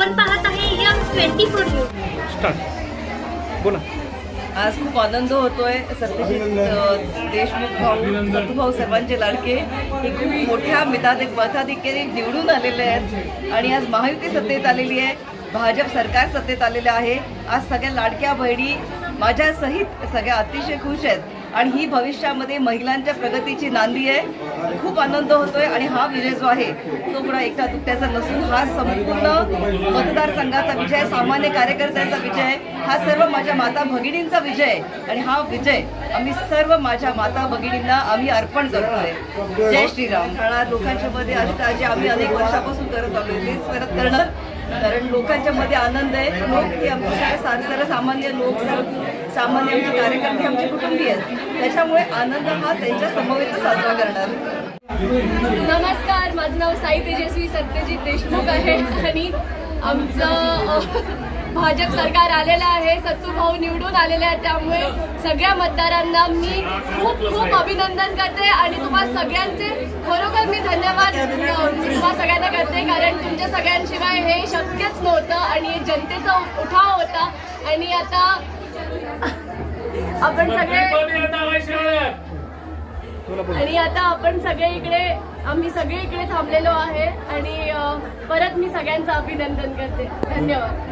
आपण पाहत आहे यम ट्वेंटी फोर स्टार्ट. बोला. आज खूप आनंद होतोय. सत्यजित देशमुख भाऊ सतुभाऊ सर्वांचे लाडके हे खूप मोठ्या मिताधिक मताधिक्याने निवडून आलेले आहेत. आणि आज महायुती सत्तेत आलेली आहे. भाजप सरकार सत्तेत आलेलं आहे. आज सगळ्या लाडक्या बहिणी माझ्यासहित सगळ्या अतिशय खुश आहेत. आणि ही भविष्यामध्ये महिलांच्या प्रगतीची नांदी आहे. खूप आनंद होतोय आणि हा विजय जो आहे तो पुन्हा एकटा दुकट्याचा नसून हा संपूर्ण मतदारसंघाचा विजय सामान्य कार्यकर्त्यांचा विजय हा सर्व माझ्या माता भगिनींचा विजय आणि हा विजय आम्ही सर्व माझ्या माता भगिनींना आम्ही अर्पण करतोय. जय श्रीराम. काळा लोकांच्या मध्ये असता जे आम्ही अनेक वर्षापासून करत आलो तेच परत करणार कारण लोकांच्या मध्ये आनंद आहे. लोक हे आमचे सारे सर्वसामान्य लोक सामान्य आमचे कार्यकर्ते आमचे कुटुंबीय आहेत. त्याच्यामुळे आनंद हा त्यांच्या समवेत साजरा करणार. नमस्कार माझं नाव साई तेजस्वी सत्यजित देशमुख आहे आणि आमचं भाजप सरकार आलेलं आहे सत्तू भाऊ निवडून आलेले आहेत. त्यामुळे सगळ्या मतदारांना मी खूप खूप अभिनंदन करते आणि तुम्हा सगळ्यांचे खरोखर मी तुम्हा सगळ्यांना करते कारण तुमच्या सगळ्यांशिवाय हे शक्यच नव्हतं आणि हे जनतेचा उठाव होता. आणि आता आपण सगळे आणि आता आपण सगळे इकडे आम्ही सगळे इकडे थांबलेलो आहे आणि परत मी सगळ्यांचं अभिनंदन करते. धन्यवाद.